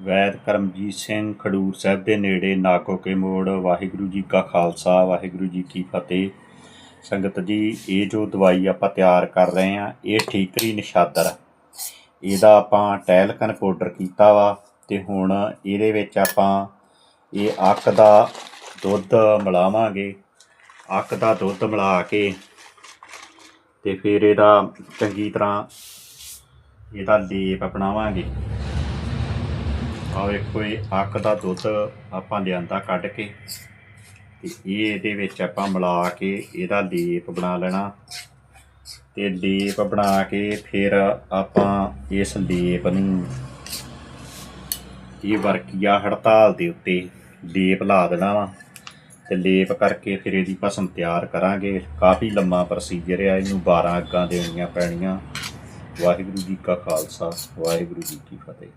ਵੈਦ ਕਰਮਜੀਤ ਸਿੰਘ ਖਡੂਰ ਸਾਹਿਬ ਦੇ ਨੇੜੇ ਨਾਕੋਕੇ ਮੋੜ, ਵਾਹਿਗੁਰੂ ਜੀ ਕਾ ਖਾਲਸਾ, ਵਾਹਿਗੁਰੂ ਜੀ ਕੀ ਫਤਿਹ। ਸੰਗਤ ਜੀ, ਇਹ ਜੋ ਦਵਾਈ ਆਪਾਂ ਤਿਆਰ ਕਰ ਰਹੇ ਆ ਇਹ ਠੀਕਰੀ ਨਿਸ਼ਾਦਰ ਇਹਦਾ ਆਪਾਂ ਟਹਿਲਕਨ ਪਾਊਡਰ ਕੀਤਾ ਵਾ ਤੇ ਹੁਣ ਇਹਦੇ ਵਿੱਚ ਆਪਾਂ ਇਹ ਅੱਕ ਦਾ ਦੁੱਧ ਮਿਲਾਵਾਂਗੇ। ਅੱਕ ਦਾ ਦੁੱਧ ਮਿਲਾ ਕੇ ਤੇ ਫਿਰ ਇਹਦਾ ਚੰਗੀ ਤਰ੍ਹਾਂ ਇਹਦਾ ਲੇਪ ਅਪਣਾਵਾਂਗੇ। ਆ ਵੇਖੋ ਇਹ ਅੱਕ ਦਾ ਦੁੱਧ ਆਪਾਂ ਲਿਆਂਦਾ ਕੱਢ ਕੇ। ਤੇ ਇਹ ਇਹਦੇ ਵਿੱਚ ਆਪਾਂ ਮਿਲਾ ਕੇ ਇਹਦਾ ਲੇਪ ਬਣਾ ਲੈਣਾ। ਤੇ ਲੇਪ ਬਣਾ ਕੇ ਫਿਰ ਆਪਾਂ ਇਸ ਲੇਪ ਨੂੰ ਇਹ ਵਰਕੀਆ ਹੜਤਾਲ ਦੇ ਉੱਤੇ ਲੇਪ ਲਾ ਦੇਣਾ ਵਾ। ਤੇ ਲੇਪ ਕਰਕੇ ਫਿਰ ਇਹਦੀ ਭਸਮ ਤਿਆਰ ਕਰਾਂਗੇ। ਕਾਫੀ ਲੰਮਾ ਪ੍ਰੋਸੀਜਰ ਆ, ਇਹਨੂੰ 12 ਅੱਗਾਂ ਦੇਣੀਆਂ ਪੈਣੀਆਂ। ਵਾਹਿਗੁਰੂ ਜੀ ਕਾ ਖਾਲਸਾ, ਵਾਹਿਗੁਰੂ ਜੀ ਕੀ ਫਤਿਹ।